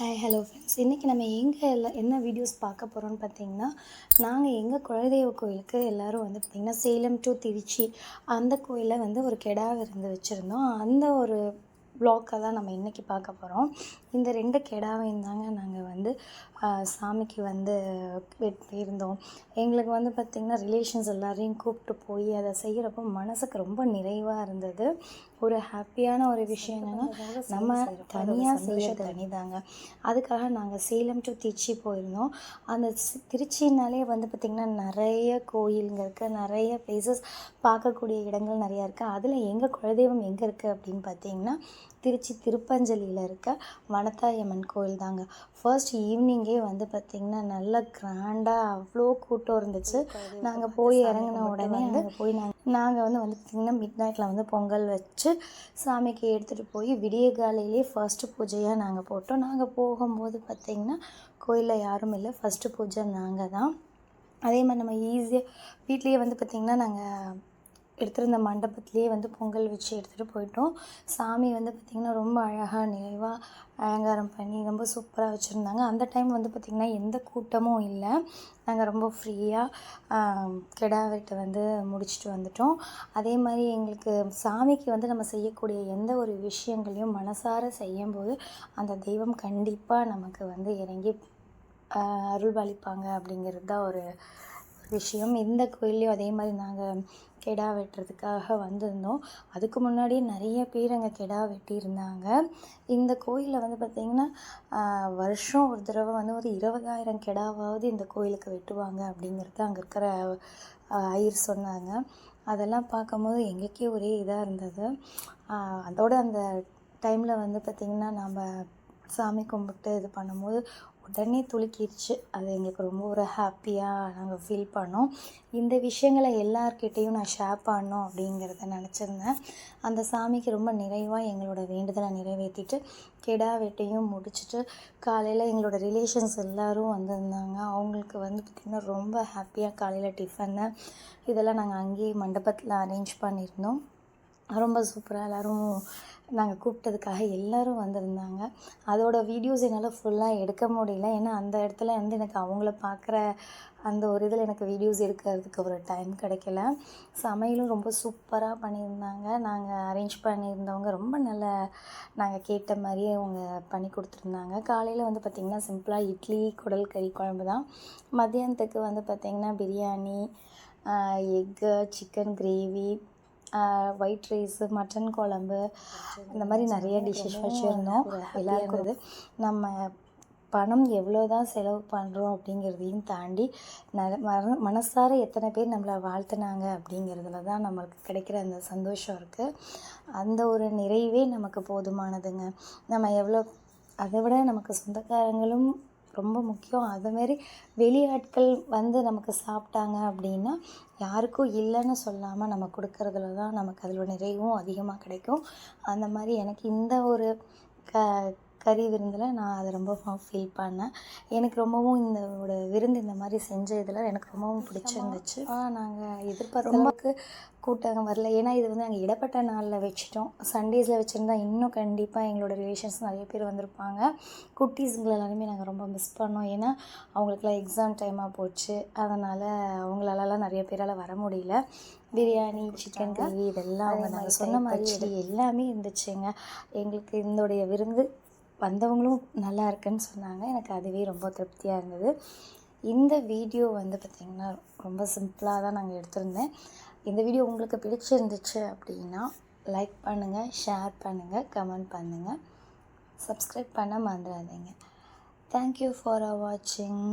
Hi hello friends இன்றைக்கி நம்ம எங்கே எல்லாம் என்ன வீடியோஸ் பார்க்க போகிறோம்னு பார்த்தீங்கன்னா நாங்கள் எங்கள் குலதெய்வ கோயிலுக்கு எல்லோரும் வந்து பார்த்திங்கன்னா சேலம் டு திருச்சி அந்த கோயிலில் வந்து ஒரு கெடா விருந்து வச்சுருந்தோம். அந்த ஒரு வ்ளாக்கை தான் நம்ம இன்றைக்கி பார்க்க போகிறோம் இந்த ரெண்டு கெடாவையும் தாங்க நாங்கள் வந்து சாமிக்கு வந்து வெட்டியிருந்தோம் எங்களுக்கு வந்து பார்த்திங்கன்னா ரிலேஷன்ஸ் எல்லாரையும் கூப்பிட்டு போய் அதை செய்கிறப்போ மனசுக்கு ரொம்ப நிறைவாக இருந்தது. ஒரு ஹாப்பியான ஒரு விஷயம் என்னென்னா நம்ம தனியாக செய்ய தனிதாங்க. அதுக்காக நாங்கள் சேலம் டு திருச்சி போயிருந்தோம். அந்த திருச்சினாலே வந்து பார்த்திங்கன்னா நிறைய கோயிலுங்க இருக்குது நிறைய பிளேசஸ் பார்க்கக்கூடிய இடங்கள் நிறையா இருக்குது அதில் எங்கள் குலதெய்வம் எங்கே இருக்குது அப்படின்னு பார்த்தீங்கன்னா திருச்சி திருப்பஞ்சலியில் இருக்க வனத்தாயம்மன் கோயில் தாங்க. ஃபர்ஸ்ட் ஈவினிங்கே வந்து பார்த்திங்கன்னா நல்ல கிராண்டாக அவ்வளோ கூட்டம் இருந்துச்சு. நாங்கள் போய் இறங்கின உடனே அங்கே போய் நாங்கள் நாங்கள் வந்து வந்து பார்த்திங்கன்னா மிட் நைட்டில் வந்து பொங்கல் வச்சு சாமிக்கு எடுத்துகிட்டு போய் விடிய காலையிலே ஃபர்ஸ்ட்டு பூஜையாக நாங்கள் போட்டோம். நாங்கள் போகும்போது பார்த்திங்கன்னா கோயிலில் யாரும் இல்லை. ஃபஸ்ட்டு பூஜை நாங்கள் தான் அதே மாதிரி நம்ம ஈஸியாக வீட்லேயே வந்து பார்த்திங்கன்னா நாங்கள் எடுத்திருந்த மண்டபத்துலேயே வந்து பொங்கல் வச்சு எடுத்துகிட்டு போயிட்டோம். சாமி வந்து பார்த்திங்கன்னா ரொம்ப அழகாக நிறைவாக அலங்காரம் பண்ணி ரொம்ப சூப்பராக வச்சுருந்தாங்க. அந்த டைம் வந்து பார்த்திங்கன்னா எந்த கூட்டமும் இல்லை. நாங்கள் ரொம்ப ஃப்ரீயாக கெடா வெட்டை வந்து முடிச்சுட்டு வந்துட்டோம். அதே மாதிரி எங்களுக்கு சாமிக்கு வந்து நம்ம செய்யக்கூடிய எந்த ஒரு விஷயங்களையும் மனசார செய்யும்போது அந்த தெய்வம் கண்டிப்பாக நமக்கு வந்து இறங்கி அருள்பாலிப்பாங்க அப்படிங்கிறது தான் ஒரு விஷயம். இந்த கோயில்லையும் அதே மாதிரி நாங்கள் கெடா வெட்டுறதுக்காக வந்திருந்தோம். அதுக்கு முன்னாடியே நிறைய பேர் அங்கே கெடா வெட்டியிருந்தாங்க. இந்த கோயிலில் வந்து பார்த்திங்கன்னா வருஷம் ஒரு தடவை வந்து ஒரு இருபதாயிரம் கெடாவாவது இந்த கோயிலுக்கு வெட்டுவாங்க அப்படிங்கிறது அங்கே இருக்கிற ஐயர் சொன்னாங்க. அதெல்லாம் பார்க்கும்போது எங்களுக்கே ஒரே இதாக இருந்தது. அதோடு அதோட அந்த டைமில் வந்து பார்த்திங்கன்னா நம்ம சாமி கும்பிட்டு இது பண்ணும்போது உடனே துளுக்கிடுச்சு அது எங்களுக்கு ரொம்ப ஒரு ஹாப்பியாக நாங்கள் ஃபீல் பண்ணோம். இந்த விஷயங்களை எல்லார்கிட்டேயும் நான் ஷேர் பண்ணோம் அப்படிங்கிறத நினச்சிருந்தேன். அந்த சாமிக்கு ரொம்ப நிறைவாக எங்களோட வேண்டுதலை நிறைவேற்றிட்டு கெடா வெட்டையும் முடிச்சுட்டு காலையில் எங்களோட ரிலேஷன்ஸ் எல்லோரும் வந்திருந்தாங்க. அவங்களுக்கு வந்து பார்த்திங்கன்னா ரொம்ப ஹாப்பியாக காலையில் டிஃபனு இதெல்லாம் நாங்கள் அங்கேயே மண்டபத்தில் அரேஞ்ச் பண்ணியிருந்தோம். ரொம்ப சூப்பராக எல்லோரும் நாங்கள் கூப்பிட்டதுக்காக எல்லோரும் வந்திருந்தாங்க. அதோட வீடியோஸ் என்னால் ஃபுல்லாக எடுக்க முடியல. ஏன்னா அந்த இடத்துல வந்து எனக்கு அவங்கள பார்க்குற அந்த ஒரு இதில் எனக்கு வீடியோஸ் எடுக்கிறதுக்கு ஒரு டைம் கிடைக்கல. சமையலும் ரொம்ப சூப்பராக பண்ணியிருந்தாங்க. நாங்கள் அரேஞ்ச் பண்ணியிருந்தவங்க ரொம்ப நல்ல நாங்கள் கேட்ட மாதிரியே அவங்க பண்ணி கொடுத்துருந்தாங்க. காலையில் வந்து பார்த்திங்கன்னா சிம்பிளாக இட்லி குடல் கறி குழம்பு தான். மதியானத்துக்கு வந்து பார்த்திங்கன்னா biryani egg chicken gravy white rice mutton குழம்பு இந்த மாதிரி நிறைய டிஷ்ஷஸ் வச்சுருந்தோம். எல்லாருக்கும் நம்ம பணம் எவ்வளோ தான் செலவு பண்ணுறோம் அப்படிங்கிறதையும் தாண்டி ந மன மனசார எத்தனை பேர் நம்மளை வாழ்த்துனாங்க அப்படிங்கிறதுல தான் நம்மளுக்கு கிடைக்கிற அந்த சந்தோஷம் இருக்குது அந்த ஒரு நிறைவே நமக்கு போதுமானதுங்க. நம்ம எவ்வளோ அதை விட நமக்கு சொந்தக்காரங்களும் ரொம்ப முக்கியம். அதுமாரி வெளியாட்கள் வந்து நமக்கு சாப்பிட்டாங்க அப்படின்னா யாருக்கும் இல்லைன்னு சொல்லாமல் நம்ம கொடுக்கறதுல தான் நமக்கு அதில் நிறைவும் அதிகமாக கிடைக்கும். அந்த மாதிரி எனக்கு இந்த ஒரு க கறி விருந்தில் நான் அதை ரொம்ப ஃபீல் பண்ணேன். எனக்கு ரொம்பவும் இந்த ஒரு விருந்து இந்த மாதிரி செஞ்ச இதில் எனக்கு ரொம்பவும் பிடிச்சிருந்துச்சு. நாங்கள் எதிர்பார்த்த அளவுக்கு கூட்டம் வரல. ஏன்னா இது வந்து நாங்கள் இடப்பட்ட நாளில் வச்சிட்டோம். சண்டேஸில் வச்சுருந்தா இன்னும் கண்டிப்பாக எங்களோட ரிலேஷன்ஸ் நிறைய பேர் வந்திருப்பாங்க. குட்டீஸுங்களை எல்லாருமே நாங்கள் ரொம்ப மிஸ் பண்ணோம். ஏன்னா அவங்களுக்குலாம் எக்ஸாம் டைமாக போச்சு. அதனால் அவங்களாலலாம் நிறைய பேரால் வர முடியல. பிரியாணி சிக்கன் கறி இதெல்லாம் அவங்க நாங்கள் சொன்ன மாதிரி எல்லாமே இருந்துச்சுங்க. எங்களுக்கு இதோடைய விருந்து வந்தவங்களும் நல்லா இருக்குன்னு சொன்னாங்க. எனக்கு அதுவே ரொம்ப திருப்தியாக இருந்தது. இந்த வீடியோ வந்து பார்த்திங்கன்னா ரொம்ப சிம்பிளாக தான் நாங்கள் எடுத்திருந்தேன். இந்த வீடியோ உங்களுக்கு பிடிச்சிருந்துச்சு அப்படின்னா லைக் பண்ணுங்கள் ஷேர் பண்ணுங்கள் கமெண்ட் பண்ணுங்கள் சப்ஸ்கிரைப் பண்ண மறந்துடாதீங்க. தேங்க்யூ ஃபார் வாட்சிங்